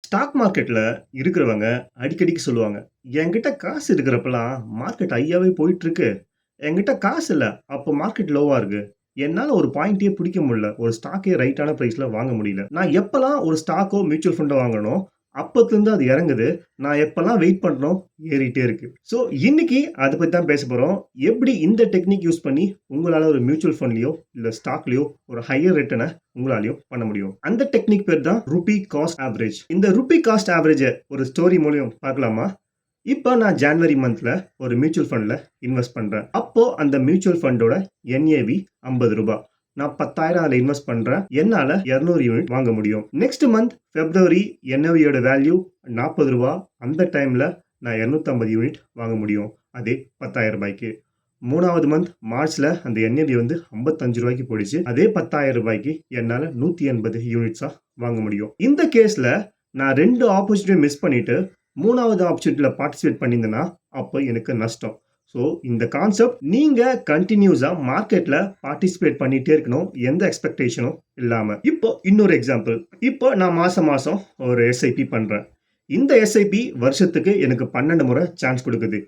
Stock மார்க்கெட்டில் இருக்கிறவங்க அடிக்கடிக்கு சொல்லுவாங்க, "என்கிட்ட காசு இருக்கிறப்பலாம் மார்க்கெட் ஐயாவே போயிட்டுருக்கு. என்கிட்ட காசு இல்லை அப்போ மார்க்கெட் லோவாக இருக்கு. என்னால் ஒரு பாயிண்ட்டே பிடிக்க முடியல. ஒரு ஸ்டாக்கே ரைட்டான ப்ரைஸில் வாங்க முடியல. நான் எப்போல்லாம் ஒரு ஸ்டாக்கோ, மியூச்சுவல் ஃபண்டோ வாங்கணும் அப்பத்துலேருந்து அது இறங்குது. நான் எப்போல்லாம் வெயிட் பண்ணுறோம் ஏறிட்டே இருக்கு." ஸோ இன்னைக்கு அதை பற்றி தான் பேச போகிறோம் எப்படி இந்த டெக்னிக் யூஸ் பண்ணி உங்களால் ஒரு மியூச்சுவல் ஃபண்ட்லேயோ இல்லை ஸ்டாக்லேயோ ஒரு ஹையர் ரிட்டர்னை உங்களாலேயோ பண்ண முடியும். அந்த டெக்னிக் பேர் தான் ருபி காஸ்ட் ஆவரேஜ். இந்த ருபி காஸ்ட் ஆவரேஜை ஒரு ஸ்டோரி மூலியம் பார்க்கலாமா? இப்போ நான் ஜான்வரி மந்தில் ஒரு மியூச்சுவல் ஃபண்டில் இன்வெஸ்ட் பண்ணுறேன் அப்போது அந்த மியூச்சுவல் ஃபண்டோட என்ஏவி ஐம்பது ரூபாய் நான் பத்தாயிரம் அதில் இன்வெஸ்ட் பண்ணுறேன் என்னால் இரநூறு யூனிட் வாங்க முடியும். நெக்ஸ்ட் மந்த் பிப்ரவரி என்எவியோட வேல்யூ நாற்பது ரூபா அந்த டைமில் நான் 250 யூனிட் வாங்க முடியும். அதே பத்தாயிரம் ரூபாய்க்கு மூணாவது மந்த் மார்ச்ல அந்த என்எவி வந்து ஐம்பத்தஞ்சு ரூபாய்க்கு போயிடுச்சு. அதே பத்தாயர ரூபாய்க்கு என்னால் நூற்றி எண்பது யூனிட்ஸாக வாங்க முடியும். இந்த கேஸில் நான் 2 ஆப்பர்ச்சுனிட்டிய மிஸ் பண்ணிட்டு, மூணாவது ஆப்பர்ச்சுனிட்டியில் பார்ட்டிசிபேட் பண்ணியிருந்தேன்னா, அப்போ எனக்கு நஷ்டம். ஸோ இந்த கான்செப்ட் நீங்கள் கண்டினியூஸாக மார்க்கெட்டில் பார்ட்டிசிபேட் பண்ணிகிட்டே இருக்கணும். எந்த எக்ஸ்பெக்டேஷனும் இல்லாமல் இப்போ இன்னொரு எக்ஸாம்பிள். இப்போ நான் மாதம் மாதம் ஒரு எஸ்ஐபி பண்ணுறேன் இந்த எஸ்ஐபி வருஷத்துக்கு எனக்கு 12 முறை சான்ஸ் கொடுக்குது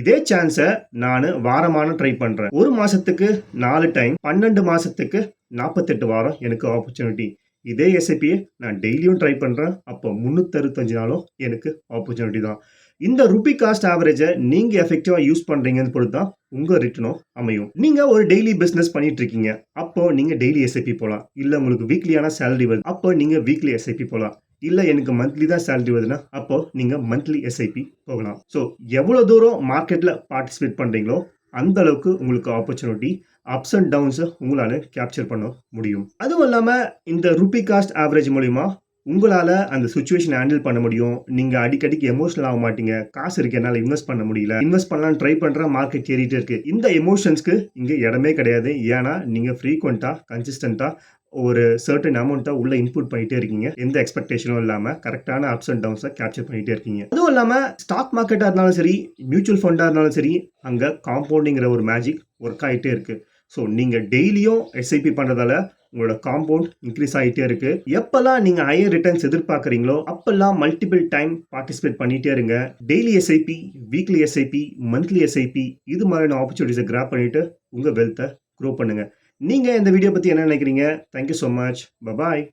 இதே சான்ஸை நான் வாரமான ட்ரை பண்ணுறேன் ஒரு மாதத்துக்கு நாலு டைம், பன்னெண்டு மாதத்துக்கு நாற்பத்தெட்டு வாரம் எனக்கு ஆப்பர்ச்சுனிட்டி. இதே எஸ்ஐபியை நான் டெய்லியும் ட்ரை பண்ணுறேன் அப்போ 365 நாளும் எனக்கு ஆப்பர்ச்சுனிட்டி தான். இந்த ருபி காஸ்ட் ஆவரேஜை நீங்கள் எஃபெக்டிவாக யூஸ் பண்ணுறீங்கன்னு பொறுத்து தான் உங்கள் ரிட்டனும் அமையும். நீங்கள் ஒரு டெய்லி பிஸ்னஸ் பண்ணிட்டு இருக்கீங்க. அப்போ நீங்கள் டெய்லி எஸ்ஐபி போகலாம் இல்லை உங்களுக்கு வீக்லியான சேலரி வருது. அப்போ நீங்கள் வீக்லி எஸ்ஐபி போகலாம் இல்லை எனக்கு மந்த்லி தான் சேலரி வருதுன்னா, அப்போ நீங்கள் மந்த்லி எஸ்ஐபி போகலாம். ஸோ எவ்வளோ தூரம் மார்க்கெட்டில் பார்ட்டிசிபேட் பண்ணுறீங்களோ அந்த அளவுக்கு உங்களுக்கு ஆப்பர்ச்சுனிட்டி, அப்ஸ் அண்ட் டவுன்ஸை உங்களால் கேப்சர் பண்ண முடியும். அதுவும் இல்லாமல் இந்த ருபி காஸ்ட் ஆவரேஜ் மூலிமா உங்களால் அந்த சுச்சுவேஷனை ஹேண்டில் பண்ண முடியும். நீங்கள் அடிக்கடிக்கு எமோஷனல் ஆக மாட்டீங்க. காசு இருக்கு என்னால் இன்வெஸ்ட் பண்ண முடியல. இன்வெஸ்ட் பண்ணலாம்னு ட்ரை பண்ணுற மார்க்கெட் ஏறிட்டே இருக்கு. இந்த எமோஷன்ஸ்க்கு இங்கே இடமே கிடையாது. ஏன்னா நீங்கள் ஃப்ரீக்வெண்ட்டாக கன்சிஸ்டண்ட்டாக ஒரு சர்டன் அமௌண்ட்டாக உள்ள இன்புட் பண்ணிட்டே இருக்கீங்க. எந்த எக்ஸ்பெக்டேஷனும் இல்லாமல் கரெக்டான அப்ஸ் அண்ட் டவுன்ஸை கேப்சர் பண்ணிட்டே இருக்கீங்க. அதுவும் இல்லாமல் ஸ்டாக் மார்க்கெட்டாக இருந்தாலும் சரி, மியூச்சுவல் ஃபண்டாக இருந்தாலும் சரி, அங்கே காம்பவுண்டிங்கிற ஒரு மேஜிக் ஒர்க் ஆகிட்டே இருக்குது ஸோ நீங்கள் டெய்லியும் எஸ்ஐபி பண்ணுறதால உங்களோட காம்பவுண்ட் இன்க்ரீஸ் ஆகிட்டே இருக்கு. எப்பெல்லாம் நீங்க ஹையர் ரிட்டர்ன்ஸ் எதிர்பார்க்குறீங்களோ அப்பெல்லாம் மல்டிபிள் டைம் பார்ட்டிசிபேட் பண்ணிட்டே இருங்க. Daily SIP, weekly SIP, monthly SIP இது மாதிரியான ஆப்பர்ச்சுனிட்டிஸை கிராப் பண்ணிட்டு உங்க வெல்த்தை க்ரோ பண்ணுங்க. நீங்க இந்த வீடியோ பத்தி என்ன நினைக்கிறீங்க? Thank you much. Bye bye bye.